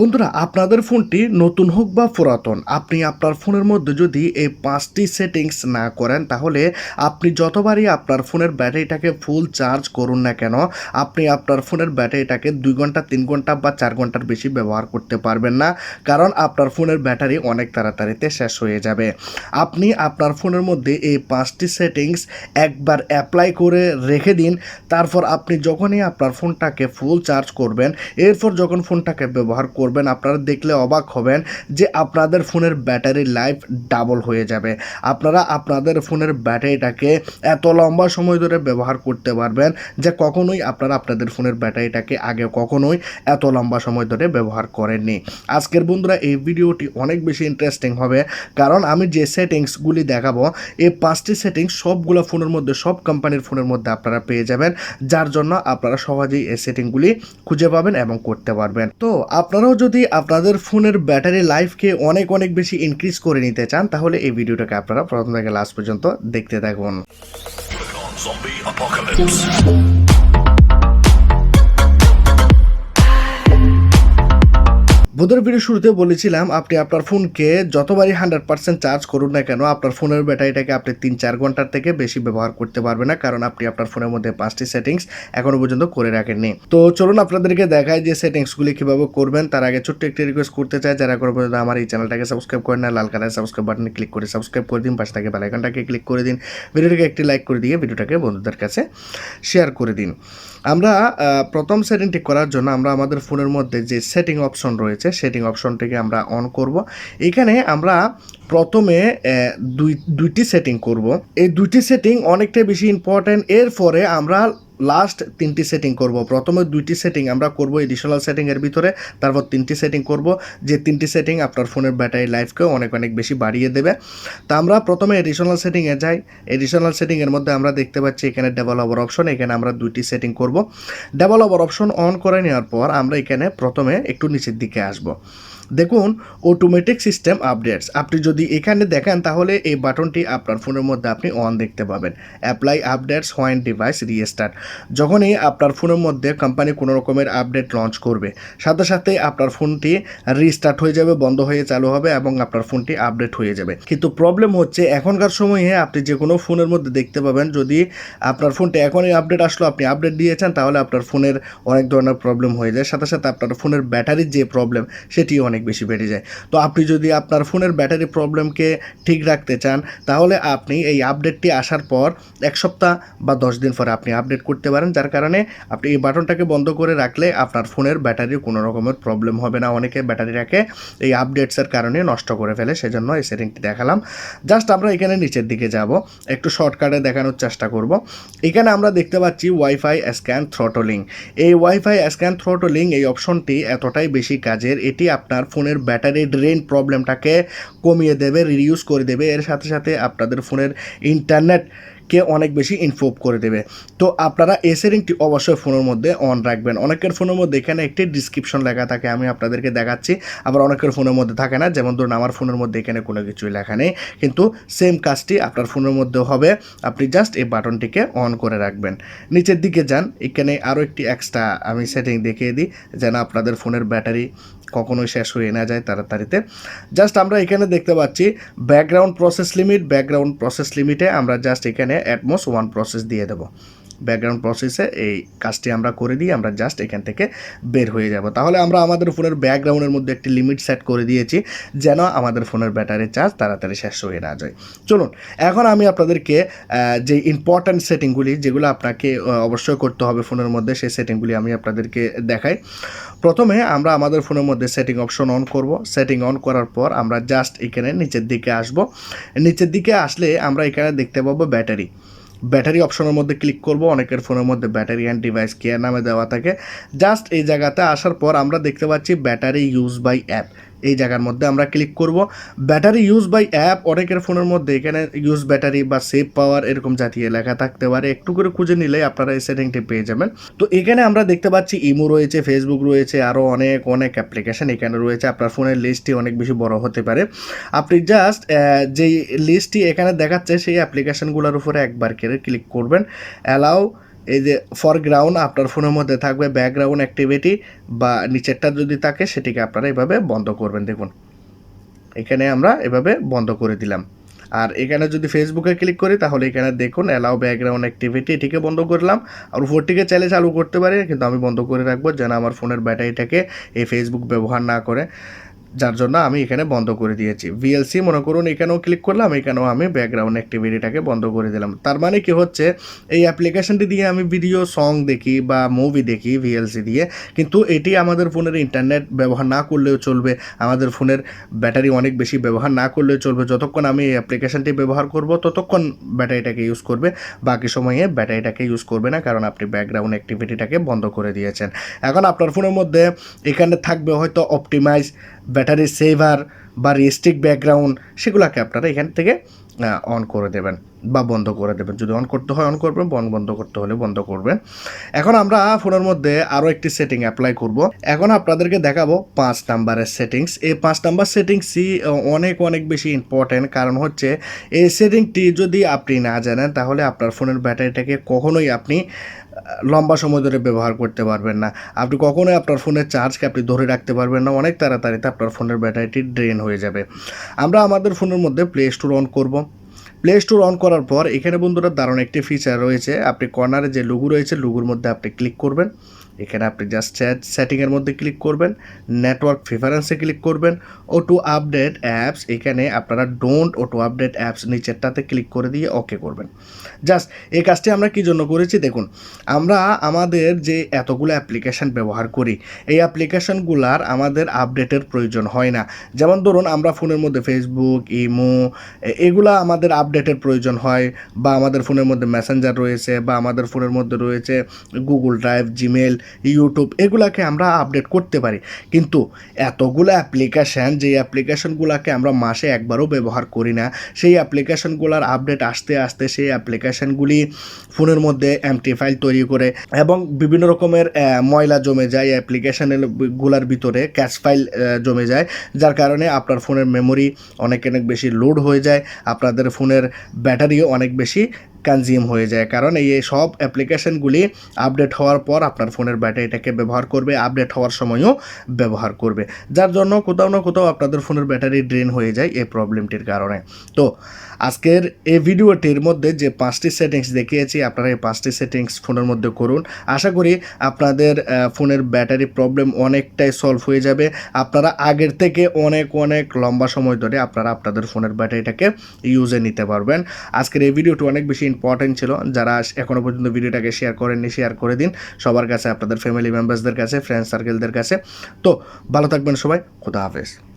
বন্ধুরা, আপনাদের ফোনটি নতুন হোক বা পুরাতন, আপনি আপনার ফোনের মধ্যে যদি এই পাঁচটি সেটিংস না করেন, তাহলে আপনি যতবারই আপনার ফোনের ব্যাটারিটাকে ফুল চার্জ করুন না কেন, আপনি আপনার ফোনের ব্যাটারিটাকে দুই ঘণ্টা, তিন ঘণ্টা বা চার ঘণ্টার বেশি ব্যবহার করতে পারবেন না, কারণ আপনার ফোনের ব্যাটারি অনেক তাড়াতাড়িতে শেষ হয়ে যাবে। আপনি আপনার ফোনের মধ্যে এই পাঁচটি সেটিংস একবার অ্যাপ্লাই করে রেখে দিন, তারপর আপনি যখনই আপনার ফোনটাকে ফুল চার্জ করবেন, এরপর যখন ফোনটাকে ব্যবহার করবেন আপনারা দেখলে অবাক হবেন যে আপনাদের ফোনের ব্যাটারি লাইফ ডাবল হয়ে যাবে। আপনারা আপনাদের ফোনের ব্যাটারিটাকে এত লম্বা সময় ধরে ব্যবহার করতে পারবেন যে কখনোই আপনারা আপনাদের ফোনের ব্যাটারিটাকে আগে কখনোই এত লম্বা সময় ধরে ব্যবহার করেননি। আজকের বন্ধুরা, এই ভিডিওটি অনেক বেশি ইন্টারেস্টিং হবে, কারণ আমি যে সেটিংসগুলি দেখাবো, এই পাঁচটি সেটিংস সবগুলো ফোনের মধ্যে, সব কোম্পানির ফোনের মধ্যে আপনারা পেয়ে যাবেন, যার জন্য আপনারা সহজেই এই সেটিংগুলি খুঁজে পাবেন এবং করতে পারবেন। তো আপনারাও যদি আপনাদের ফোনের ব্যাটারি লাইফকে অনেক অনেক বেশি ইনক্রিজ করে নিতে চান, তাহলে এই ভিডিওটাকে আপনারা প্রথম থেকে লাস্ট পর্যন্ত দেখতে থাকুন। বোধের ভিডিও শুরুতে বলেছিলাম, আপনি আপনার ফোনকে যতবারই হান্ড্রেড পার্সেন্ট চার্জ করুন না কেন, আপনার ফোনের ব্যাটারিটাকে আপনি তিন চার ঘণ্টার থেকে বেশি ব্যবহার করতে পারবেন না, কারণ আপনি আপনার ফোনের মধ্যে পাঁচটি সেটিংস এখনও পর্যন্ত করে রাখেননি। তো চলুন আপনাদেরকে দেখায় যে সেটিংসগুলি কীভাবে করবেন। তার আগে ছোট্ট একটি রিকোয়েস্ট করতে চাই, যারা কোনো পর্যন্ত আমার এই চ্যানেলটাকে সাবস্ক্রাইব করেন না লাল কালার সাবস্ক্রাইব বাটনে ক্লিক করে সাবস্ক্রাইব করে দিন, পাশে থাকে বেলাইকনটাকে ক্লিক করে দিন, ভিডিওটাকে একটি লাইক করে দিয়ে ভিডিওটাকে বন্ধুদের কাছে শেয়ার করে দিন। আমরা প্রথম সেটিংটি করার জন্য আমরা আমাদের ফোনের মধ্যে যে সেটিং অপশন রয়েছে সেটিং অপশনটিকে আমরা অন করব। এখানে আমরা প্রথমে দুই, দুইটি সেটিং করব। এই দুইটি সেটিং অনেকটাই বেশি ইম্পর্ট্যান্ট এরপরে আমরা লাস্ট তিনটি সেটিং করব। প্রথমে দুইটি সেটিং আমরা করব এডিশনাল সেটিংয়ের ভিতরে, তারপর তিনটি সেটিং করব, যে তিনটি সেটিং আপনার ফোনের ব্যাটারি লাইফকে অনেক অনেক বেশি বাড়িয়ে দেবে। তা আমরা প্রথমে এডিশনাল সেটিংয়ে যাই। এডিশনাল সেটিংয়ের মধ্যে আমরা দেখতে পাচ্ছি এখানে ডেভেলপার অপশন এখানে আমরা দুইটি সেটিং করব। ডেভেলপার অপশন অন করে নেওয়ার পর আমরা এখানে প্রথমে একটু নিচের দিকে আসব। দেখুন অটোমেটিক সিস্টেম আপডেটস আপনি যদি এখানে দেখেন, তাহলে এই বাটনটি আপনার ফোনের মধ্যে আপনি অন দেখতে পাবেন। Apply updates when device restart যখনই আপনার ফোনের মধ্যে কোম্পানি কোনো রকমের আপডেট লঞ্চ করবে, সাথে সাথে আপনার ফোনটি রিস্টার্ট হয়ে যাবে, বন্ধ হয়ে চালু হবে এবং আপনার ফোনটি আপডেট হয়ে যাবে। কিন্তু প্রবলেম হচ্ছে, এখনকার সময়ে আপনি যে কোনো ফোনের মধ্যে দেখতে পাবেন, যদি আপনার ফোনটি এখনই আপডেট আসলো, আপনি আপডেট দিয়েছেন, তাহলে আপনার ফোনের অনেক ধরনের প্রবলেম হয়ে যায়। সাথে সাথে আপনার ফোনের ব্যাটারির যে প্রবলেম সেটি অনেক বেশি বেড়ে যায়। তো আপনি যদি আপনার ফোনের ব্যাটারি প্রবলেমকে ঠিক রাখতে চান, তাহলে আপনি এই আপডেটটি আসার পর এক সপ্তাহ বা দশ দিন পরে আপনি আপডেট করতে পারেন, যার কারণে আপনি এই বাটনটাকে বন্ধ করে রাখলে আপনার ফোনের ব্যাটারির কোনো রকমের প্রবলেম হবে না। অনেকে ব্যাটারিটাকে এই আপডেটসের কারণে নষ্ট করে ফেলে, সেজন্য এই সেটিংটি দেখালাম। জাস্ট আমরা এখানে নিচের দিকে যাব, একটু শর্টকাটে দেখানোর চেষ্টা করব। এখানে আমরা দেখতে পাচ্ছি ওয়াইফাই স্ক্যান থ্রটলিং এই ওয়াইফাই স্ক্যান থ্রটলিং এই অপশনটি এতটাই বেশি কাজের, এটি আপনার ফোনের ব্যাটারি ড্রেন প্রবলেমটাকে কমিয়ে দেবে রিডিউস করে দেবে। এর সাথে সাথে আপনাদের ফোনের ইন্টারনেট কে অনেক বেশি ইনফর্ম করে দেবে। তো আপনারা এই সেটিংটি অবশ্যই ফোনের মধ্যে অন রাখবেন। অনেকের ফোনের মধ্যে এখানে একটি ডিসক্রিপশন লেখা থাকে, আমি আপনাদেরকে দেখাচ্ছি। আবার অনেকের ফোনের মধ্যে থাকে না, যেমন ধরুন আমার ফোনের মধ্যে এখানে কোনো কিছুই লেখা নেই। কিন্তু সেম কাজটি আপনার ফোনের মধ্যে হবে। আপনি জাস্ট এই বাটনটিকে অন করে রাখবেন। নিচের দিকে যান, এখানে আরও একটি এক্সট্রা আমি সেটিং দেখিয়ে দিই, যেন আপনাদের ফোনের ব্যাটারি কখনোই শেষ হয়ে না যায় তাড়াতাড়িতে। জাস্ট আমরা এখানে দেখতে পাচ্ছি background process limit background process লিমিটে আমরা জাস্ট এখানে অ্যাটমোস্ট ওয়ান প্রসেস দিয়ে দেবো। ব্যাকগ্রাউন্ড প্রসেসে এই কাজটি আমরা করে দিই আমরা জাস্ট এখান থেকে বের হয়ে যাব। তাহলে আমরা আমাদের ফোনের ব্যাকগ্রাউন্ডের মধ্যে একটি লিমিট সেট করে দিয়েছি, যেন আমাদের ফোনের ব্যাটারি চার্জ তাড়াতাড়ি শেষ হয়ে না যায়। চলুন, এখন আমি আপনাদেরকে যে ইম্পর্ট্যান্ট সেটিংগুলি যেগুলো আপনাকে অবশ্যই করতে হবে ফোনের মধ্যে, সেই সেটিংগুলি আমি আপনাদেরকে দেখাই। প্রথমে আমরা আমাদের ফোনের মধ্যে সেটিং অপশন অন করব। সেটিং অন করার পর আমরা জাস্ট এখানে নিচের দিকে আসব। নিচের দিকে আসলে আমরা এখানে দেখতে পাবো ব্যাটারি ব্যাটারি অপশনের মধ্যে ক্লিক করব, অনেকের ফোনের মধ্যে ব্যাটারি অ্যান্ড ডিভাইস কেয়ার নামে দেওয়া থাকে। জাস্ট এই জায়গাতে আসার পর আমরা দেখতে পাচ্ছি ব্যাটারি ইউজ বাই অ্যাপ এই জায়গার মধ্যে আমরা ক্লিক করব। ব্যাটারি ইউজ বাই অ্যাপ অনেকের ফোনের মধ্যে এখানে ইউজ ব্যাটারি বা সেভ পাওয়ার এরকম জাতীয় লেখা থাকতে পারে। একটু করে খুঁজে নিলে আপনারা এই সেটিংটি পেয়ে যাবেন। তো এখানে আমরা দেখতে পাচ্ছি ইমো রয়েছে ফেসবুক রয়েছে আরও অনেক অনেক অ্যাপ্লিকেশন এখানে রয়েছে। আপনার ফোনের লিস্টটি অনেক বেশি বড় হতে পারে। আপনি জাস্ট যেই লিস্টটি এখানে দেখাচ্ছে, সেই অ্যাপ্লিকেশনগুলোর উপরে একবার করে ক্লিক করবেন। অ্যালাউ এই যে ফরগ্রাউন্ড আপনার ফোনের মধ্যে থাকবে ব্যাকগ্রাউন্ড অ্যাক্টিভিটি বা নিচেরটা যদি থাকে সেটিকে আপনারা এভাবে বন্ধ করবেন, দেখুন। এখানে আমরা এভাবে বন্ধ করে দিলাম। আর এখানে যদি ফেসবুকে ক্লিক করি, তাহলে এখানে দেখুন অ্যালাউ ব্যাকগ্রাউন্ড অ্যাক্টিভিটি এটিকে বন্ধ করলাম। আর উপরটিকে চাইলে চালু করতে পারি, কিন্তু আমি বন্ধ করে রাখব যেন আমার ফোনের ব্যাটারিটাকে এই ফেসবুক ব্যবহার না করে। যার জন্য আমি এখানে বন্ধ করে দিয়েছি। ভিএলসি মনে করুন, এখানেও ক্লিক করলাম, এখানেও আমি ব্যাকগ্রাউন্ড অ্যাক্টিভিটিটাকে বন্ধ করে দিলাম। তার মানে কি হচ্ছে, এই অ্যাপ্লিকেশনটি দিয়ে আমি ভিডিও সং দেখি বা মুভি দেখি ভিএলসি দিয়ে, কিন্তু এটি আমাদের ফোনের ইন্টারনেট ব্যবহার না করলেও চলবে। আমাদের ফোনের ব্যাটারি অনেক বেশি ব্যবহার না করলেও চলবে। যতক্ষণ আমি এই অ্যাপ্লিকেশনটি ব্যবহার করব, ততক্ষণ ব্যাটারিটাকে ইউজ করবে। বাকি সময়ে ব্যাটারিটাকে ইউজ করবে না, কারণ আপনি ব্যাকগ্রাউন্ড অ্যাক্টিভিটিটাকে বন্ধ করে দিয়েছেন। এখন আপনার ফোনের মধ্যে এখানে থাকবে হয়তো অপটিমাইজ ব্যাটারি সেভার বা রিস্টিক ব্যাকগ্রাউন্ড সেগুলোকে আপনারা এখান থেকে অন করে দেবেন বা বন্ধ করে দেবেন। যদি অন করতে হয় অন করবেন, বন, বন্ধ করতে হলে বন্ধ করবেন। এখন আমরা ফোনের মধ্যে আরও একটি সেটিং অ্যাপ্লাই করব। এখন আপনাদেরকে দেখাবো পাঁচ নাম্বারের সেটিংস এই পাঁচ নাম্বার সেটিংসই অনেক অনেক বেশি ইম্পর্ট্যান্ট কারণ হচ্ছে এই সেটিংটি যদি আপনি না জানেন, তাহলে আপনার ফোনের ব্যাটারিটাকে কখনোই আপনি লম্বা সময় ধরে ব্যবহার করতে পারবেন না। আপনি কখনোই আপনার ফোনের চার্জকে আপনি ধরে রাখতে পারবেন না। অনেক তাড়াতাড়িতে আপনার ফোনের ব্যাটারিটি ড্রেন হয়ে যাবে। আমরা আমাদের ফোনের মধ্যে প্লে স্টোর অন করব। প্লে স্টোর অন করার পর এখানে বন্ধুরা দারুণ একটি ফিচার রয়েছে। আপনি কর্নারে যে লুগু রয়েছে লুগুর মধ্যে আপনি ক্লিক করবেন। এখানে আপনি জাস্ট সেটিংয়ের মধ্যে ক্লিক করবেন নেটওয়ার্ক প্রিফারেন্সে ক্লিক করবেন ও টু আপডেট অ্যাপস এখানে আপনারা don't auto update apps নিচেরটাতে ক্লিক করে দিয়ে ওকে করবেন। জাস্ট এই কাজটি আমরা কি জন্য করেছি? দেখুন, আমরা আমাদের যে এতগুলো অ্যাপ্লিকেশন ব্যবহার করি, এই অ্যাপ্লিকেশনগুলার আমাদের আপডেটের প্রয়োজন হয় না। যেমন ধরুন, আমরা ফোনের মধ্যে ফেসবুক ইমো এগুলা আমাদের আপডেটের প্রয়োজন হয়, বা আমাদের ফোনের মধ্যে মেসেঞ্জার রয়েছে, বা আমাদের ফোনের মধ্যে রয়েছে গুগল ড্রাইভ জিমেল ইউটিউব এগুলাকে আমরা আপডেট করতে পারি। কিন্তু এতগুলো অ্যাপ্লিকেশান যে অ্যাপ্লিকেশনগুলোকে আমরা মাসে একবারও ব্যবহার করি না, সেই অ্যাপ্লিকেশনগুলোর আপডেট আসতে আসতে সেই অ্যাপ্লিকেশনগুলি ফোনের মধ্যে এমটি ফাইল তৈরি করে এবং বিভিন্ন রকমের ময়লা জমে যায় অ্যাপ্লিকেশনেরগুলার ভিতরে ক্যাশ ফাইল জমে যায়, যার কারণে আপনার ফোনের মেমোরি অনেক অনেক বেশি লোড হয়ে যায়, আপনাদের ফোনের ব্যাটারিও অনেক বেশি কনজিউম হয়ে যায়। কারণ এই সব অ্যাপ্লিকেশনগুলি আপডেট হওয়ার পর আপনার ফোনের ব্যাটারিটাকে ব্যবহার করবে আপডেট হওয়ার সময়ও ব্যবহার করবে। যার জন্য কোথাও না কোথাও আপনাদের ফোনের ব্যাটারি ড্রেন হয়ে যায় এই প্রবলেমটির কারণে। তো, আজকের এই ভিডিওটির মধ্যে যে পাঁচটি সেটিংস দেখিয়েছি, আপনারা এই পাঁচটি সেটিংস ফোনের মধ্যে করুন। আশা করি আপনাদের ফোনের ব্যাটারি প্রবলেম অনেকটাই সলভ হয়ে যাবে। আপনারা আগের থেকে অনেক অনেক লম্বা সময় ধরে আপনারা আপনাদের ফোনের ব্যাটারিটাকে ইউজে নিতে পারবেন। আজকের এই ভিডিওটি অনেক বেশি ইম্পর্টেন্ট ছিল। যারা এখনও পর্যন্ত ভিডিওটাকে শেয়ার করেননি শেয়ার করে দিন। সবার কাছে, আপনাদের ফ্যামিলি মেম্বার্সদের কাছে ফ্রেন্ড সার্কেলদের কাছে। তো, ভালো থাকবেন সবাই। খুদা হাফেজ।